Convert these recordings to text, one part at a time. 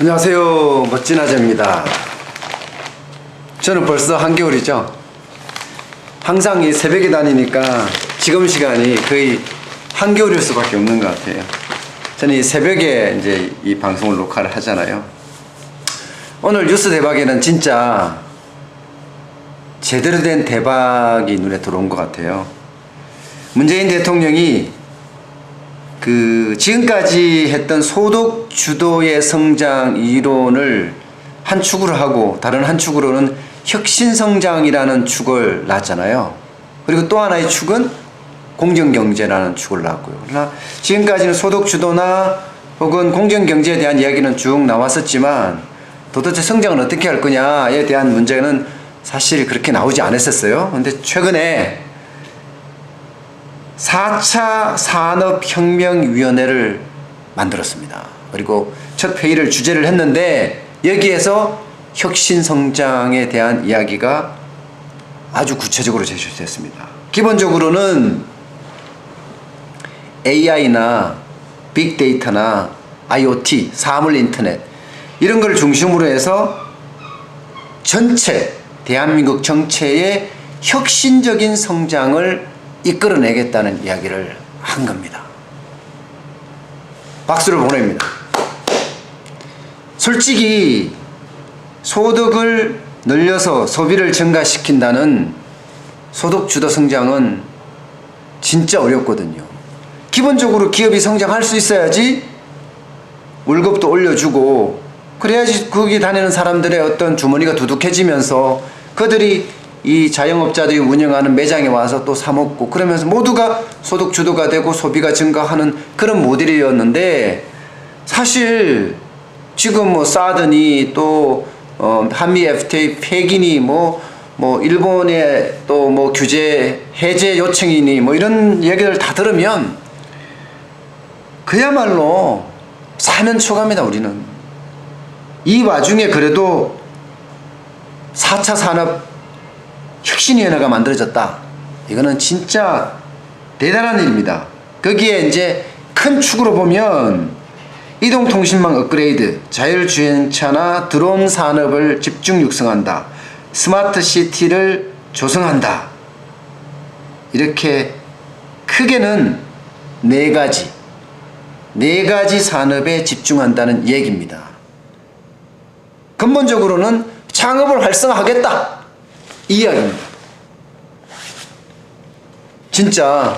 안녕하세요. 멋진 아재입니다. 저는 벌써 한겨울이죠. 항상 이 새벽에 다니니까 지금 시간이 거의 한겨울일 수밖에 없는 것 같아요. 저는 이 새벽에 이제 이 방송을 녹화를 하잖아요. 오늘 뉴스 대박에는 진짜 제대로 된 대박이 눈에 들어온 것 같아요. 문재인 대통령이 그 지금까지 했던 소득 주도의 성장 이론을 한 축으로 하고 다른 한 축으로는 혁신 성장이라는 축을 놨잖아요. 그리고 또 하나의 축은 공정 경제라는 축을 놨고요. 그러나 지금까지는 소득 주도나 혹은 공정 경제에 대한 이야기는 쭉 나왔었지만 도대체 성장은 어떻게 할 거냐에 대한 문제는 사실 그렇게 나오지 않았었어요. 근데 최근에 4차 산업혁명위원회를 만들었습니다. 그리고 첫 회의를 주재를 했는데 여기에서 혁신성장에 대한 이야기가 아주 구체적으로 제시됐습니다. 기본적으로는 AI나 빅데이터나 IoT, 사물 인터넷 이런 걸 중심으로 해서 전체 대한민국 정체의 혁신적인 성장을 이끌어내겠다는 이야기를 한 겁니다. 박수를 보냅니다. 솔직히 소득을 늘려서 소비를 증가시킨다는 소득 주도 성장은 진짜 어렵거든요. 기본적으로 기업이 성장할 수 있어야지 월급도 올려주고 그래야지 거기 다니는 사람들의 어떤 주머니가 두둑해지면서 그들이 이 자영업자들이 운영하는 매장에 와서 또 사먹고 그러면서 모두가 소득 주도가 되고 소비가 증가하는 그런 모델이었는데 사실 지금 뭐 사드니 또 어, 한미 FTA 폐기니 뭐, 뭐 일본의 또 뭐 규제 해제 요청이니 뭐 이런 얘기를 다 들으면 그야말로 사면 초가입니다 우리는. 이 와중에 그래도 4차 산업 혁신위원회가 만들어졌다. 이거는 진짜 대단한 일입니다. 거기에 이제 큰 축으로 보면 이동통신망 업그레이드, 자율주행차나 드론 산업을 집중 육성한다. 스마트 시티를 조성한다. 이렇게 크게는 네 가지, 네 가지 산업에 집중한다는 얘기입니다. 근본적으로는 창업을 활성화하겠다. 이 이야기입니다. 진짜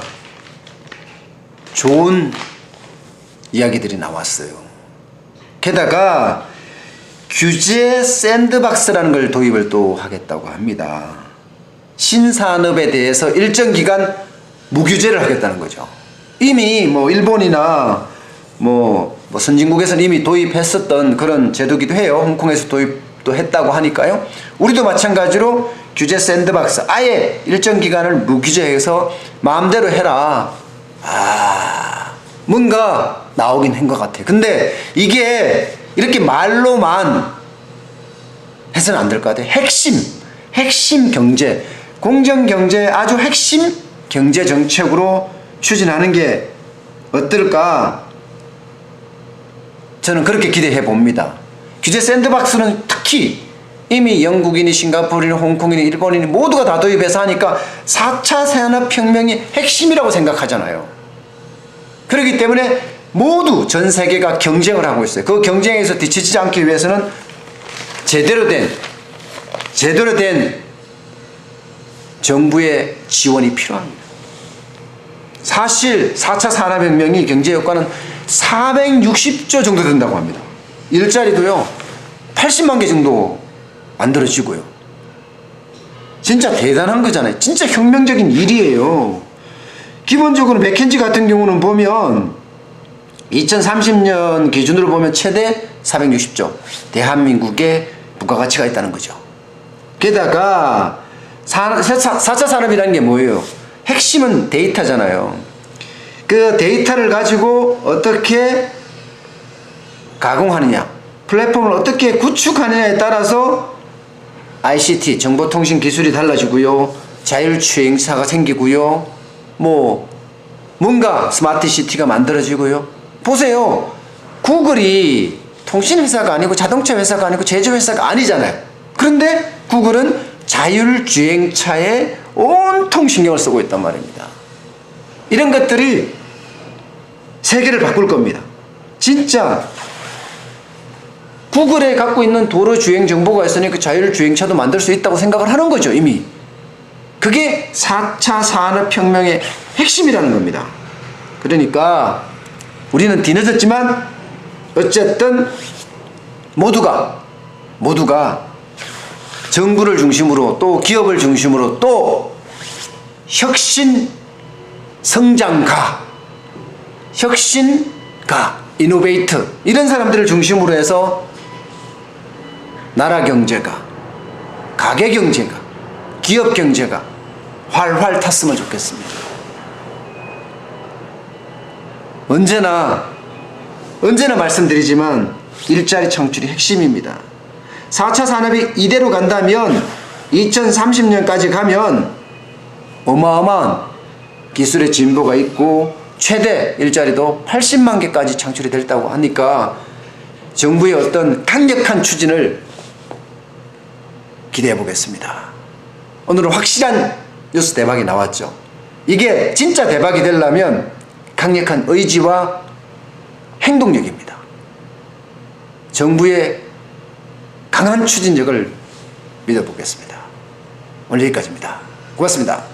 좋은 이야기들이 나왔어요. 게다가 규제 샌드박스라는 걸 도입을 또 하겠다고 합니다. 신산업에 대해서 일정 기간 무규제를 하겠다는 거죠. 이미 뭐 일본이나 뭐, 뭐 선진국에서는 이미 도입했었던 그런 제도기도 해요. 홍콩에서 도입도 했다고 하니까요. 우리도 마찬가지로 규제 샌드박스 아예 일정 기간을 무규제해서 마음대로 해라. 아 뭔가 나오긴 한 것 같아. 근데 이게 이렇게 말로만 해서는 안 될 것 같아. 핵심 핵심 경제 공정 경제 아주 핵심 경제 정책으로 추진하는 게 어떨까? 저는 그렇게 기대해 봅니다. 규제 샌드박스는 특히 이미 영국인이 싱가포르인이 홍콩인이 일본인이 모두가 다 도입해서 하니까 4차 산업혁명이 핵심이라고 생각하잖아요. 그렇기 때문에 모두 전 세계가 경쟁을 하고 있어요. 그 경쟁에서 뒤처지지 않기 위해서는 제대로 된 제대로 된 정부의 지원이 필요합니다. 사실 4차 산업혁명이 경제 효과는 460조 정도 된다고 합니다. 일자리도요, 80만 개 정도 만들어지고요. 진짜 대단한 거잖아요. 진짜 혁명적인 일이에요. 기본적으로 맥켄지 같은 경우는 보면 2030년 기준으로 보면 최대 460조 대한민국의 부가가치가 있다는 거죠. 게다가 4차 산업이라는 게 뭐예요? 핵심은 데이터잖아요. 그 데이터를 가지고 어떻게 가공하느냐, 플랫폼을 어떻게 구축하느냐에 따라서 ICT, 정보통신 기술이 달라지고요. 자율주행차가 생기고요. 뭐, 뭔가 스마트 시티가 만들어지고요. 보세요. 구글이 통신 회사가 아니고 자동차 회사가 아니고 제조 회사가 아니잖아요. 그런데 구글은 자율주행차에 온통 신경을 쓰고 있단 말입니다. 이런 것들이 세계를 바꿀 겁니다. 진짜 구글에 갖고 있는 도로 주행 정보가 있으니 그 자율주행차도 만들 수 있다고 생각을 하는 거죠, 이미. 그게 4차 산업혁명의 핵심이라는 겁니다. 그러니까 우리는 뒤늦었지만 어쨌든 모두가 모두가 정부를 중심으로 또 기업을 중심으로 또 혁신 성장가 혁신가 이노베이트 이런 사람들을 중심으로 해서 나라 경제가 가계 경제가 기업 경제가 활활 탔으면 좋겠습니다. 언제나 언제나 말씀드리지만 일자리 창출이 핵심입니다. 4차 산업이 이대로 간다면 2030년까지 가면 어마어마한 기술의 진보가 있고 최대 일자리도 80만 개까지 창출이 됐다고 하니까 정부의 어떤 강력한 추진을 기대해 보겠습니다. 오늘은 확실한 뉴스 대박이 나왔죠. 이게 진짜 대박이 되려면 강력한 의지와 행동력입니다. 정부의 강한 추진력을 믿어보겠습니다. 오늘 여기까지입니다. 고맙습니다.